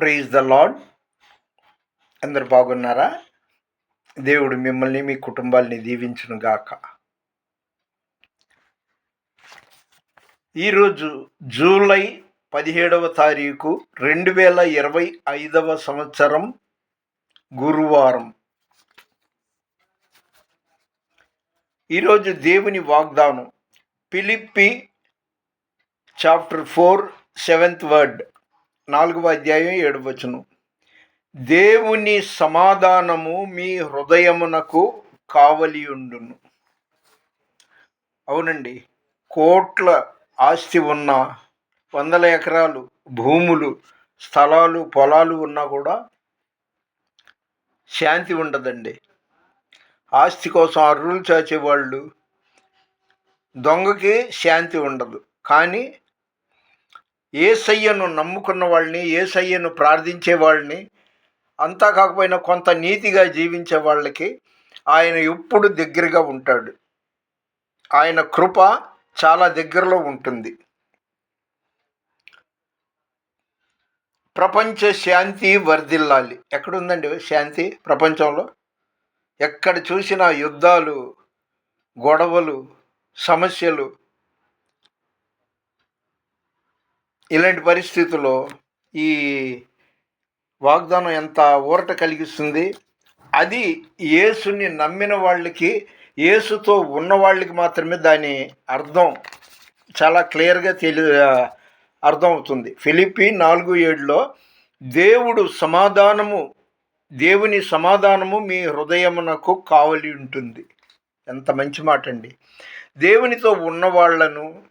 Praise the lord అందరు బాగున్నారా? దేవుడు మిమ్మల్ని మీ కుటుంబాల్ని దీవించును గాక. ఈరోజు జూలై పదిహేడవ తారీఖు రెండు వేల ఇరవై ఐదవ సంవత్సరం గురువారం. ఈరోజు దేవుని వాగ్దానం Philippi chapter four seventh word. నాలుగవ అధ్యాయం ఏడు వచనం. దేవుని సమాధానము మీ హృదయమునకు కావలియుండును అవునండి. కోట్ల ఆస్తి ఉన్న వందల ఎకరాలు భూములు స్థలాలు పొలాలు ఉన్నా కూడా శాంతి ఉండదండి. ఆస్తి కోసం అర్రులు చాచేవాళ్ళు దొంగకి శాంతి ఉండదు. కానీ ఏసయ్యను నమ్ముకున్న వాళ్ళని ఏసయ్యను ప్రార్థించే వాళ్ళని అంతా కాకపోయినా కొంత నీతిగా జీవించే వాళ్ళకి ఆయన ఎప్పుడు దగ్గరగా ఉంటాడు. ఆయన కృప చాలా దగ్గరలో ఉంటుంది. ప్రపంచ శాంతి వర్ధిల్లాలి. ఎక్కడుందండి శాంతి ప్రపంచంలో? ఎక్కడ చూసినా యుద్ధాలు గొడవలు సమస్యలు ఇలాంటి పరిస్థితుల్లో ఈ వాగ్దానం ఎంత ఊరట కలిగిస్తుంది? అది యేసుని నమ్మిన వాళ్ళకి యేసుతో ఉన్న వాళ్ళకి మాత్రమే దాని అర్థం చాలా క్లియర్గా తెలి అర్థం అవుతుంది ఫిలిపి నాలుగు ఏడులో దేవుడు సమాధానము దేవుని సమాధానము మీ హృదయమునకు కావలి ఉంటుంది. ఎంత మంచి మాట అండి దేవునితో ఉన్న వాళ్ళను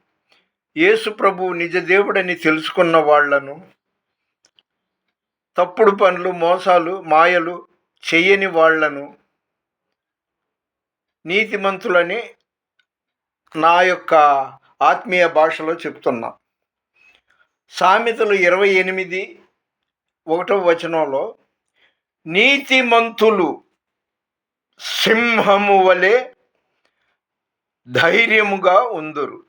యేసు ప్రభు నిజ దేవుడని తెలుసుకున్న వాళ్ళను తప్పుడు పనులు మోసాలు మాయలు చేయని వాళ్ళను నీతిమంతులని నా యొక్క ఆత్మీయ భాషలో చెప్తున్నా. సామెతలు ఇరవై ఎనిమిది ఒకటో వచనంలో నీతిమంతులు సింహము వలె ధైర్యముగా ఉందురు.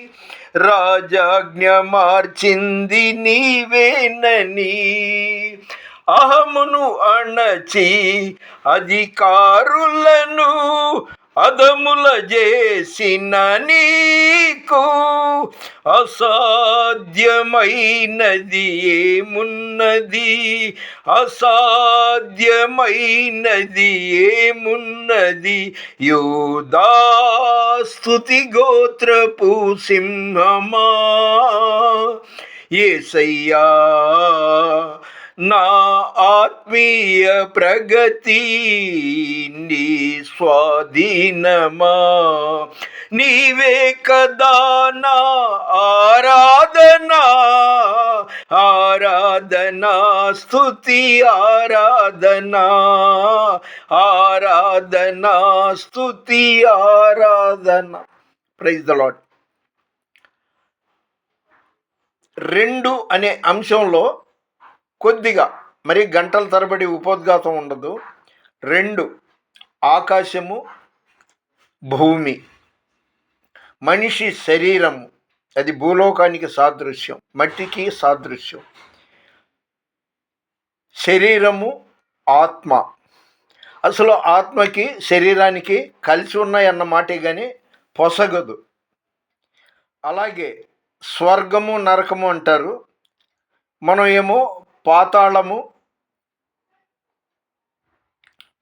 రాజాజ్ఞ మార్చింది నీవేనని. అహమును అణచి అధికారులను అదముల చేసిన నీకు అసాధ్యమైనది ఏమున్నది? అసాధ్యమైనది ఏమున్నది? యోదాస్తుతి గోత్రపు సింహమా ఏసయ్యా నా ఆత్మీయ ప్రగతి నీ స్వాధీనమా? నీవే కదా నా ఆరాధనా? ఆరాధనా స్థుతి ఆరాధనా? ఆరాధనా స్థుతి ఆరాధన? ప్రైజ్ ద లాడ్ రెండు అనే అంశంలో కొద్దిగా మరి గంటల తరబడి ఉపోద్ఘాతం ఉండదు. రెండు ఆకాశము భూమి మనిషి శరీరము. అది భూలోకానికి సాదృశ్యం మట్టికి సాదృశ్యం. శరీరము ఆత్మ. అసలు ఆత్మకి శరీరానికి కలిసి ఉన్నాయన్న మాటే కానీ పొసగదు. అలాగే స్వర్గము నరకము అంటారు. మనం ఏమో పాతాళము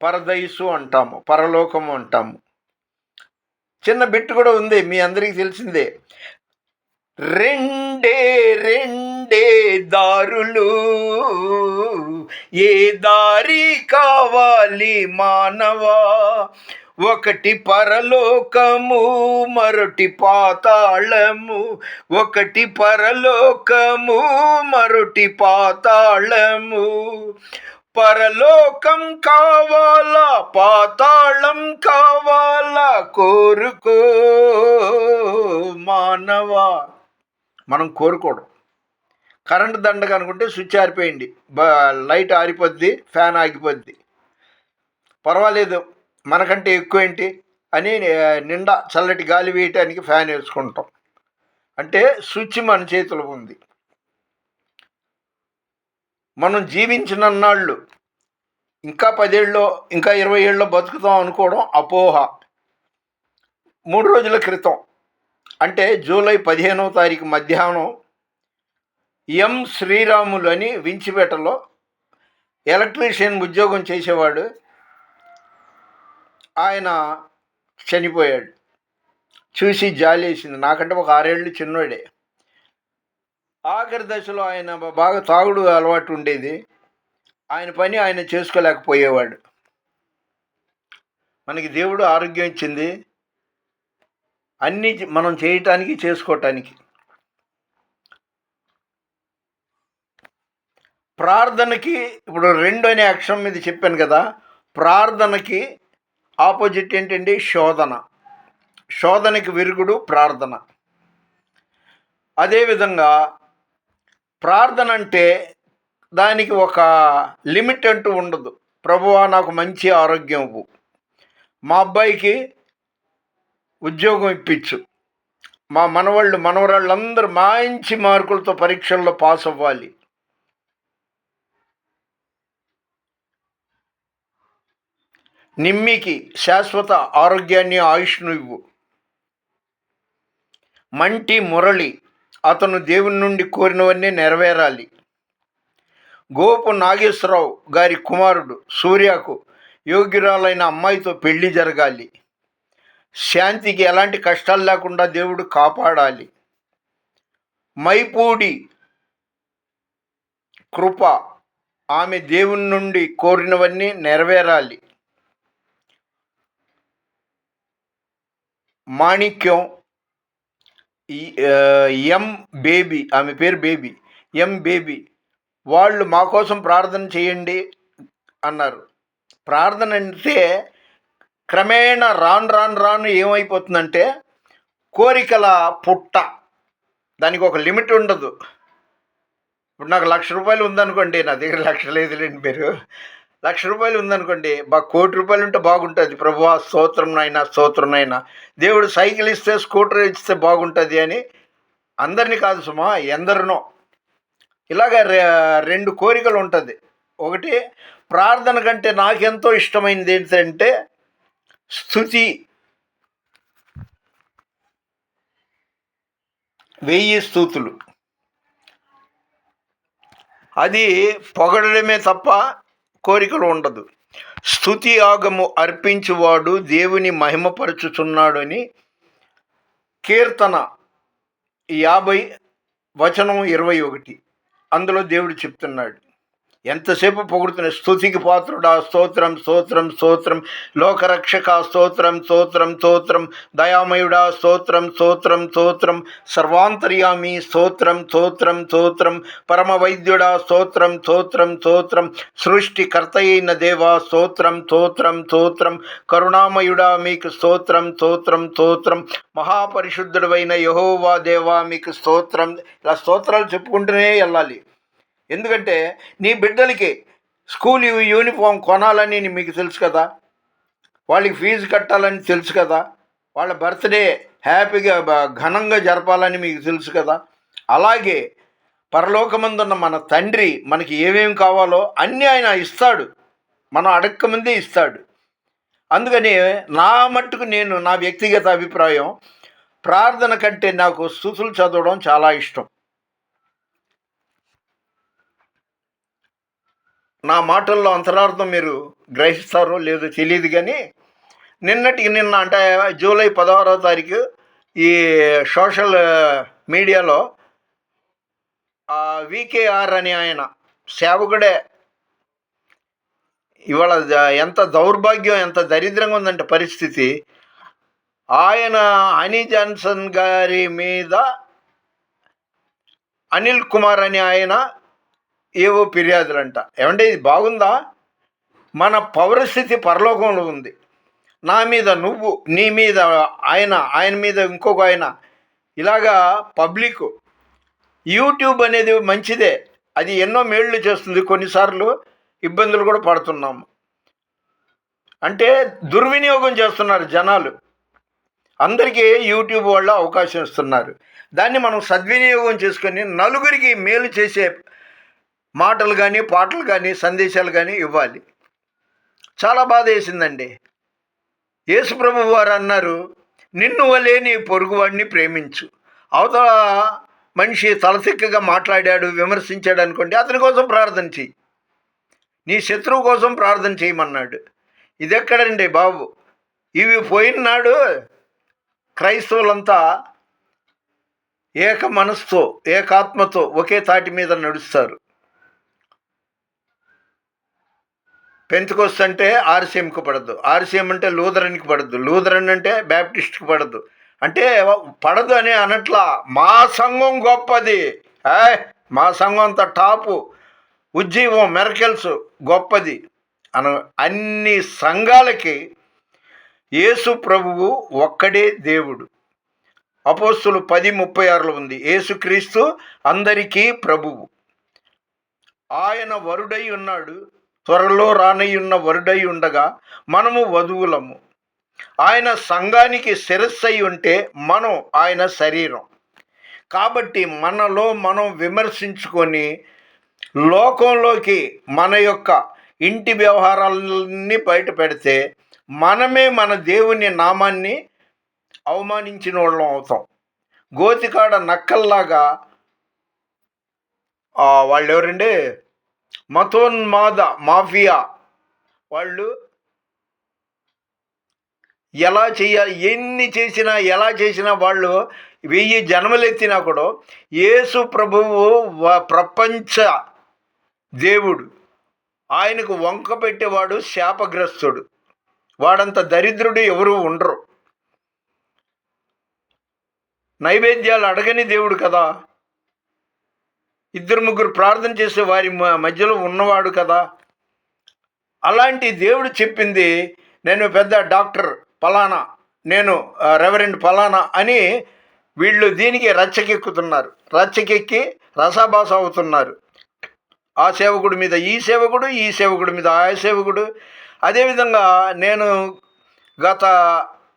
పరదైసు అంటాము పరలోకము అంటాము. చిన్న బిట్టు కూడా ఉంది మీ అందరికీ తెలిసిందే. రెండే రెండే దారులు ఏ దారి కావాలి మానవా? ఒకటి పరలోకము మరొటి పాతాళము. ఒకటి పరలోకము మరొటి పాతాళము. పరలోకం కావాలా పాతాళం కావాలా కోరుకో మానవా. మనం కోరుకోవడం. కరెంటు దండగా అనుకుంటే స్విచ్ ఆరిపోయింది. బ లైట్ ఆరిపోద్ది ఫ్యాన్ ఆగిపోద్ది. పర్వాలేదు. మనకంటే ఎక్కువ ఏంటి అని నిండా చల్లటి గాలి వేయటానికి ఫ్యాన్ వేసుకుంటాం. అంటే స్విచ్ మన చేతిలో ఉంది. మనం జీవించినన్నాళ్ళు ఇంకా పదేళ్ళలో ఇంకా ఇరవై ఏళ్ళలో బతుకుతాం అనుకోవడం అపోహ. మూడు రోజుల క్రితం అంటే జూలై పదిహేనవ తారీఖు మధ్యాహ్నం ఎం శ్రీరాములు అని వించిపేటలో ఎలక్ట్రీషియన్ ఉద్యోగం చేసేవాడు ఆయన చనిపోయాడు. చూసి జాలేసింది నాకంటే ఒక ఆరేళ్ళు చిన్నోడే. ఆఖరి దశలో ఆయన బాగా తాగుడు అలవాటు ఉండేది. ఆయన పని ఆయన చేసుకోలేకపోయేవాడు. మనకి దేవుడు ఆరోగ్యం ఇచ్చింది. అన్నీ మనం చేయటానికి చేసుకోవటానికి ప్రార్థనకి ఇప్పుడు రెండు అనే అక్షరం మీద చెప్పాను కదా. ప్రార్థనకి ఆపోజిట్ ఏంటండి? శోధన. శోధనకి విరుగుడు ప్రార్థన. అదేవిధంగా ప్రార్థన అంటే దానికి ఒక లిమిట్ అంటూ ఉండదు. ప్రభువా నాకు మంచి ఆరోగ్యం ఇవ్వు. మా అబ్బాయికి ఉద్యోగం ఇప్పించు. మా మనవాళ్ళు మనవరాళ్ళందరూ మంచి మార్కులతో పరీక్షల్లో పాస్ అవ్వాలి. నిమ్మికి శాశ్వత ఆరోగ్యాన్ని ఆయుష్ను ఇవ్వు. మంటి మురళి అతను దేవుని నుండి కోరినవన్నీ నెరవేరాలి. గోపు నాగేశ్వరరావు గారి కుమారుడు సూర్యకు యోగ్యురాలైన అమ్మాయితో పెళ్ళి జరగాలి. శాంతికి ఎలాంటి కష్టాలు లేకుండా దేవుడు కాపాడాలి. మైపూడి కృప ఆమె దేవుని నుండి కోరినవన్నీ నెరవేరాలి. మాణిక్యం. ఈ- ఎం బేబీ ఆమె పేరు బేబీ. ఎం బేబీ వాళ్ళు మా కోసం ప్రార్థన చేయండి అన్నారు. ప్రార్థన అంటే క్రమేణా రాను రాను రాను ఏమైపోతుందంటే కోరికల పుట్ట. దానికి ఒక లిమిట్ ఉండదు. ఇప్పుడు నాకు లక్ష రూపాయలు ఉందనుకోండి నా దగ్గర లక్ష లేదులేండి మీరు. లక్ష రూపాయలు ఉందనుకోండి బా కోటి రూపాయలు ఉంటే బాగుంటుంది. ప్రభువా స్తోత్రంనైనా నైనా నైనా దేవుడు సైకిల్ ఇస్తే స్కూటర్ ఇస్తే బాగుంటుంది అని అందరినీ కాదు సుమా ఎందరినో. ఇలాగ రెండు కోరికలు ఉంటుంది ఒకటి ప్రార్థన కంటే నాకెంతో ఇష్టమైనది ఏంటంటే స్థుతి వెయ్యి స్థూతులు అది పొగడమే తప్ప కోరికలు ఉండదు. స్థుతి ఆగము అర్పించువాడు దేవుని మహిమపరచుచున్నాడు కీర్తన యాభై వచనం ఇరవై ఒకటి. అందులో దేవుడు చెప్తున్నాడు. ఎంతసేపు పొగుడుతున్న స్థుతికి పాత్రుడా స్తోత్రం స్తోత్రం స్తోత్రం. లోకరక్షక స్తోత్రం స్తోత్రం స్తోత్రం. దయామయుడా స్తోత్రం స్తోత్రం స్తోత్రం. సర్వాంతర్యామి స్తోత్రం స్తోత్రం స్తోత్రం. పరమ వైద్యుడా స్తోత్రం స్తోత్రం స్తోత్రం. సృష్టికర్త అయిన దేవా స్తోత్రం స్తోత్రం స్తోత్రం. కరుణామయుడా మీకు స్తోత్రం స్తోత్రం స్తోత్రం. మహాపరిశుద్ధుడైన యహోవా దేవా మీకు స్తోత్రం. ఇలా స్తోత్రాలు చెప్పుకుంటూనే వెళ్ళాలి. ఎందుకంటే నీ బిడ్డలకి స్కూల్ యూనిఫామ్ కొనాలని మీకు తెలుసు కదా. వాళ్ళకి ఫీజు కట్టాలని తెలుసు కదా. వాళ్ళ బర్త్డే హ్యాపీగా బ- ఘనంగా జరపాలని మీకు తెలుసు కదా. అలాగే పరలోకమందున్న మన తండ్రి మనకి ఏమేమి కావాలో అన్నీ ఆయన ఇస్తాడు. మనం అడక్కముందే ఇస్తాడు. అందుకని నా మట్టుకు నేను నా వ్యక్తిగత అభిప్రాయం ప్రార్థన కంటే నాకు స్థుతులు చదవడం చాలా ఇష్టం. నా మాటల్లో అంతరార్థం మీరు గ్రహిస్తారో లేదో తెలియదు కానీ నిన్నటికి నిన్న అంటే జూలై పదహారో తారీఖు ఈ సోషల్ మీడియాలో వికేఆర్ అని ఆయన సేవకుడే ఇవాళ ఎంత దౌర్భాగ్యం ఎంత దరిద్రంగా ఉందంటే పరిస్థితి. ఆయన హనీ జాన్సన్ గారి మీద అనిల్ కుమార్ అని ఆయన ఏవో ఫిర్యాదులంట. ఏమంటే ఇది బాగుందా? మన పౌరస్థితి పరలోకంలో ఉంది. నా మీద నువ్వు నీ మీద ఆయన ఆయన మీద ఇంకొక ఆయన. ఇలాగా పబ్లిక్ యూట్యూబ్ అనేది మంచిదే. అది ఎన్నో మేళ్ళు చేస్తుంది. కొన్నిసార్లు ఇబ్బందులు కూడా పడుతున్నాము అంటే దుర్వినియోగం చేస్తున్నారు జనాలు. అందరికీ యూట్యూబ్ వల్ల అవకాశం ఇస్తున్నారు. దాన్ని మనం సద్వినియోగం చేసుకొని నలుగురికి మేలు చేసే మాటలు కానీ పాటలు కానీ సందేశాలు కానీ ఇవ్వాలి. చాలా బాధ వేసిందండి. యేసుప్రభు వారు అన్నారు నిన్ను వలే నీ పొరుగువాడిని ప్రేమించు. అవతల మనిషి తలసిక్కగా మాట్లాడాడు విమర్శించాడు అనుకోండి అతని కోసం ప్రార్థన చెయ్యి. నీ శత్రువు కోసం ప్రార్థన చేయమన్నాడు ఇదెక్కడండి బాబు? ఇవి పోయినాడు క్రైస్తవులంతా ఏక మనస్తో ఏకాత్మతో ఒకే తాటి మీద నడుస్తారు. పెంతుకొస్త అంటే ఆర్సీఎంకి పడద్దు. ఆర్సీఎం అంటే లూథరన్కి పడద్దు. లూథరన్ అంటే బ్యాప్టిస్ట్కి పడద్దు. అంటే పడదు అని అనట్లా. మా సంఘం గొప్పది. మా సంఘం అంత టాపు. ఉజ్జీవం మెరకెల్స్ గొప్పది. అన అన్ని సంఘాలకి యేసు ప్రభువు ఒక్కడే దేవుడు. అపోస్తులు పది ముప్పై ఆరులో ఉంది. యేసుక్రీస్తు అందరికీ ప్రభువు. ఆయన వరుడై ఉన్నాడు. త్వరలో రానయ్యున్న వరుడై ఉండగా మనము వధువులము. ఆయన సంఘానికి శిరస్సై ఉంటే మనం ఆయన శరీరం. కాబట్టి మనలో మనం విమర్శించుకొని లోకంలోకి మన యొక్క ఇంటి వ్యవహారాలన్నీ బయట పెడితే మనమే మన దేవుని నామాన్ని అవమానించిన వాళ్ళం అవుతాం. గోతికాడ నక్కల్లాగా వాళ్ళు ఎవరండి మతోన్మాద మాఫియా వాళ్ళు ఎలా చేయాలి ఎన్ని చేసినా ఎలా చేసినా వాళ్ళు వెయ్యి జన్మలెత్తినా కూడా యేసు ప్రభువు ప్రపంచ దేవుడు. ఆయనకు వంక పెట్టేవాడు శాపగ్రస్తుడు. వాడంత దరిద్రుడు ఎవరు ఉండరు. నైవేద్యాలు అడగని దేవుడు కదా. ఇద్దరు ముగ్గురు ప్రార్థన చేసే వారి మధ్యలో ఉన్నవాడు కదా. అలాంటి దేవుడు చెప్పింది నేను పెద్ద డాక్టర్ పలానా నేను రెవరెండ్ పలానా అని వీళ్ళు దీనికి రచ్చకెక్కుతున్నారు. రచ్చకెక్కి రసాభాస అవుతున్నారు. ఆ సేవకుడి మీద ఈ సేవకుడు ఈ సేవకుడి మీద ఆ సేవకుడు. అదేవిధంగా నేను గత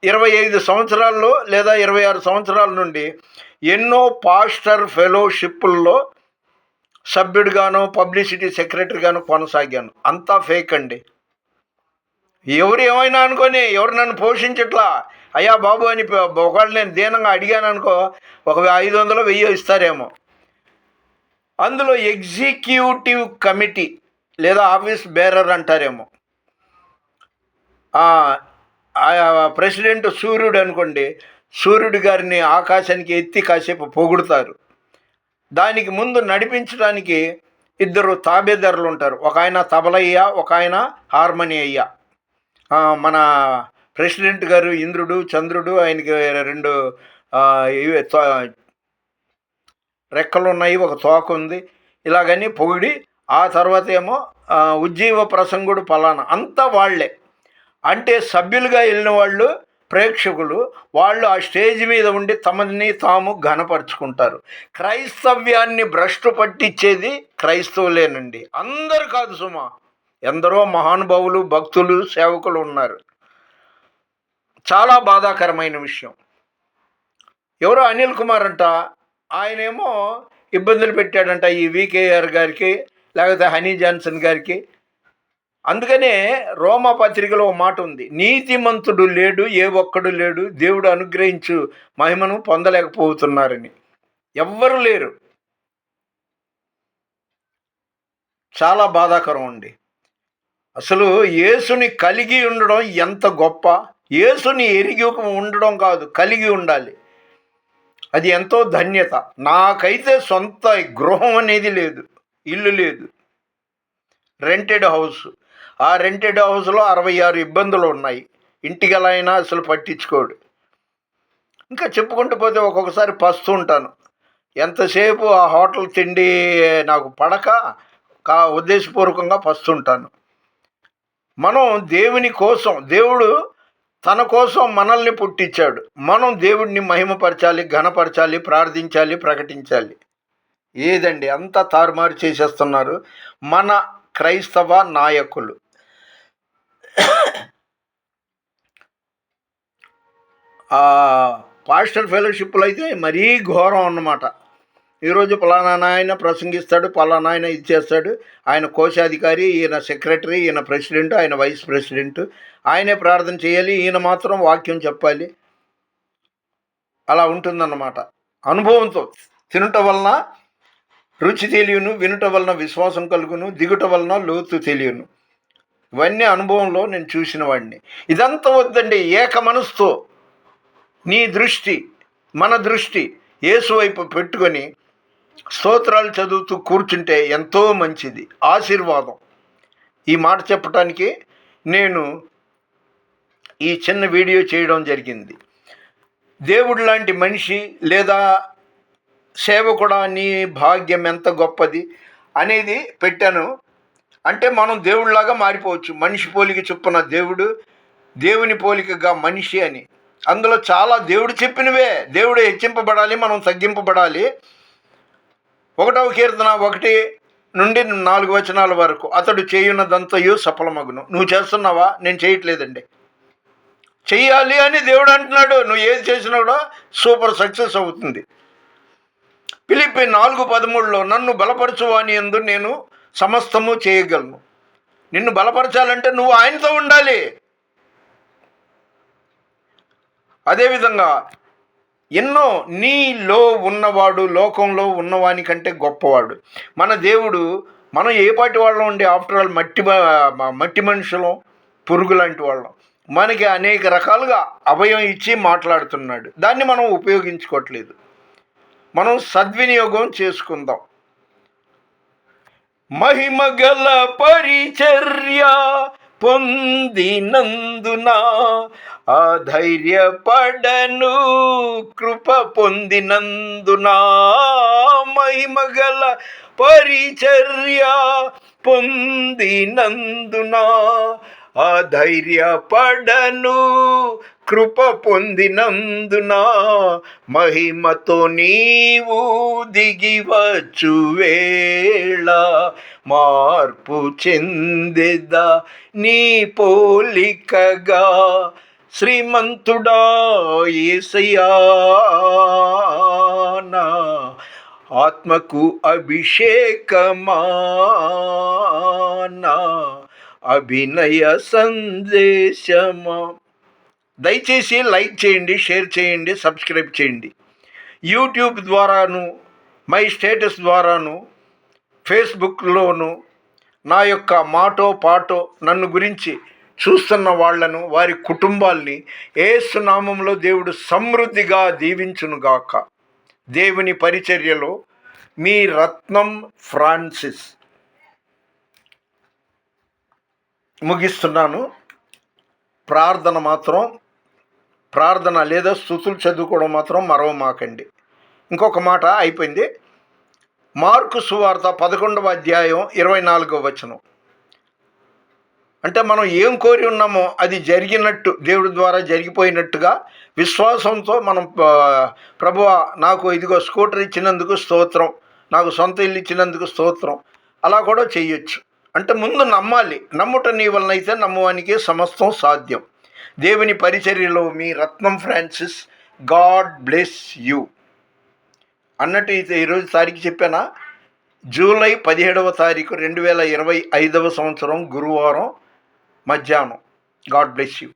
ఇరవై ఐదు సంవత్సరాల్లో లేదా ఇరవై ఆరు సంవత్సరాల నుండి ఎన్నో పాస్టర్ ఫెలోషిప్పుల్లో సభ్యుడిగాను పబ్లిసిటీ సెక్రటరీగాను కొనసాగాను. అంతా ఫేక్ అండి. ఎవరు ఏమైనా అనుకొని ఎవరు నన్ను పోషించట్లా? అయ్యా బాబు అని ఒకవేళ నేను దీనంగా అడిగాను అనుకో ఒక ఐదు వందలు వెయ్యి ఇస్తారేమో. అందులో ఎగ్జిక్యూటివ్ కమిటీ లేదా ఆఫీస్ బేరర్ అంటారేమో. ప్రెసిడెంట్ సూర్యుడు అనుకోండి సూర్యుడు గారిని ఆకాశానికి ఎత్తి కాసేపు పొగుడుతారు. దానికి ముందు నడిపించడానికి ఇద్దరు తాబేదారులు ఉంటారు. ఒక ఆయన తబలయ్య ఒక ఆయన హార్మోని అయ్య మన ప్రెసిడెంట్ గారు ఇంద్రుడు చంద్రుడు ఆయనకి రెండు తో- రెక్కలు ఉన్నాయి ఒక తోక ఉంది. ఇలాగని పొగిడి ఆ తర్వాత ఏమో ఉజ్జీవ ప్రసంగుడు పలానా. అంతా వాళ్ళే అంటే సభ్యులుగా వెళ్ళిన వాళ్ళు ప్రేక్షకులు వాళ్ళు ఆ స్టేజ్ మీద ఉండి తమని తాము ఘనపరుచుకుంటారు. క్రైస్తవ్యాన్ని భ్రష్టు పట్టించేది క్రైస్తవులేనండి. అందరు కాదు సుమా. ఎందరో మహానుభావులు భక్తులు సేవకులు ఉన్నారు. చాలా బాధాకరమైన విషయం. ఎవరో అనిల్ కుమార్ అంట ఆయనేమో ఇబ్బందులు పెట్టాడంట ఈ వికేఆర్ గారికి లేకపోతే హనీ జాన్సన్ గారికి. అందుకనే రోమా పత్రికలో ఒక మాట ఉంది. నీతిమంతుడు లేడు ఏ ఒక్కడు లేడు దేవుడు అనుగ్రహించు మహిమను పొందలేకపోతున్నారని. ఎవ్వరు లేరు. చాలా బాధాకరం అండి. అసలు యేసుని కలిగి ఉండడం ఎంత గొప్ప? యేసుని ఎరిగి ఉండడం కాదు కలిగి ఉండాలి. అది ఎంతో ధన్యత. నాకైతే సొంత గృహం అనేది లేదు ఇల్లు లేదు. Rented house. ఆ రెంటెడ్ హౌస్లో అరవై ఆరు ఇబ్బందులు ఉన్నాయి ఇంటికి ఎలా అయినా అసలు పట్టించుకోడు. ఇంకా చెప్పుకుంటూ పోతే ఒక్కొక్కసారి పస్తూ ఉంటాను ఎంతసేపు ఆ హోటల్ తిండి నాకు పడక కా ఉద్దేశపూర్వకంగా పస్తుంటాను. మనం దేవుని కోసం దేవుడు తన కోసం మనల్ని పుట్టించాడు. మనం దేవుడిని మహిమపరచాలి ఘనపరచాలి ప్రార్థించాలి ప్రకటించాలి. ఏదండి? అంతా తారుమారు చేసేస్తున్నారు మన క్రైస్తవ నాయకులు. పాస్టర్ ఫెలోషిప్లు అయితే మరీ ఘోరం అన్నమాట. ఈరోజు పలానా ఆయన ప్రసంగిస్తాడు పలానా ఆయన ఇది చేస్తాడు. ఆయన కోశాధికారి ఈయన సెక్రటరీ ఈయన ప్రెసిడెంట్ ఆయన వైస్ ప్రెసిడెంట్. ఆయనే ప్రార్థన చేయాలి ఈయన మాత్రం వాక్యం చెప్పాలి. అలా ఉంటుందన్నమాట. అనుభవంతో తినుట వలన రుచి తెలియను వినుట వలన విశ్వాసం కలుగును దిగుట వలన లోతు తెలియను. ఇవన్నీ అనుభవంలో నేను చూసిన వాడిని ఇదంతా వద్దండి ఏక మనసుతో నీ దృష్టి మన దృష్టి. యేసు వైపు పెట్టుకొని స్తోత్రాలు చదువుతూ కూర్చుంటే ఎంతో మంచిది. ఆశీర్వాదం. ఈ మాట చెప్పటానికి నేను ఈ చిన్న వీడియో చేయడం జరిగింది. దేవుడు లాంటి మనిషి లేదా సేవ కూడా నీ భాగ్యం ఎంత గొప్పది అనేది పెట్టాను. అంటే మనం దేవుడిలాగా మారిపోవచ్చు. మనిషి పోలిక చొప్పున దేవుడు దేవుని పోలికగా మనిషి అని. అందులో చాలా దేవుడు చెప్పినవే. దేవుడు హెచ్చింపబడాలి మనం తగ్గింపబడాలి. ఒకటవ కీర్తన ఒకటి నుండి నాలుగు వచనాల వరకు. అతడు చేయున్నదంతయు సఫలమగును. నువ్వు చేస్తున్నావా? నేను చేయట్లేదండి. చెయ్యాలి అని దేవుడు అంటున్నాడు. నువ్వు ఏది చేసినా కూడా సూపర్ సక్సెస్ అవుతుంది. పిలిపి నాలుగు పదమూడులో నన్ను బలపరచువాని ఎందు నేను సమస్తము చేయగలను. నిన్ను బలపరచాలంటే నువ్వు ఆయనతో ఉండాలి. అదేవిధంగా ఎన్నో నీలో ఉన్నవాడు లోకంలో ఉన్నవాని కంటే గొప్పవాడు. మన దేవుడు మనం ఏ పాటి వాళ్ళం ఉండే ఆఫ్టర్ ఆల్ మట్టి మట్టి మనుషులం పురుగు లాంటి వాళ్ళం. మనకి అనేక రకాలుగా అభయం ఇచ్చి మాట్లాడుతున్నాడు. దాన్ని మనం ఉపయోగించుకోవట్లేదు. మనం సద్వినియోగం చేసుకుందాం. మహిమగల పరిచర్య పొందినందున ఆధైర్యపడను కృప పొందినందున మహిమగల పరిచర్య పొందినందున ఆధైర్యపడను కృప పొందినందున మహిమతో నీవు దిగివచ్చు వేళ. మార్పు చెందెద నీ పోలికగా? శ్రీమంతుడా ఏసయానా ఆత్మకు అభిషేకమానా అభినయ సందేశమా దయచేసి లైక్ చేయండి షేర్ చేయండి సబ్స్క్రైబ్ చేయండి. యూట్యూబ్ ద్వారాను మై స్టేటస్ ద్వారాను ఫేస్బుక్లోను నా యొక్క మాటో పాటో నన్ను గురించి చూస్తున్న వాళ్ళను వారి కుటుంబాల్ని ఏసునామంలో దేవుడు సమృద్ధిగా దీవించునుగాక. దేవుని పరిచర్యలో మీ రత్నం ఫ్రాన్సిస్. ముగిస్తున్నాను. ప్రార్థన మాత్రం ప్రార్థన లేదా స్థుతులు చదువుకోవడం మాత్రం మరో మాకండి. ఇంకొక మాట అయిపోయింది. మార్కు సువార్త పదకొండవ అధ్యాయం ఇరవై నాలుగవ వచనం. అంటే మనం ఏం కోరి ఉన్నామో అది జరిగినట్టు దేవుడి ద్వారా జరిగిపోయినట్టుగా విశ్వాసంతో మనం ప్రభువ నాకు ఇదిగో స్కూటర్ ఇచ్చినందుకు స్తోత్రం నాకు సొంత ఇల్లు ఇచ్చినందుకు స్తోత్రం. అలా కూడా చేయొచ్చు. అంటే ముందు నమ్మాలి. నమ్ముట నీ వలన అయితే నమ్మవానికి సమస్తం సాధ్యం. దేవుని పరిచర్యలో మీ Ratnam Francis God bless you. అన్నట్టు అయితే ఈరోజు తారీఖు చెప్పానా? జూలై పదిహేడవ తారీఖు రెండు వేల ఇరవై ఐదవ సంవత్సరం గురువారం మధ్యాహ్నం. God bless you.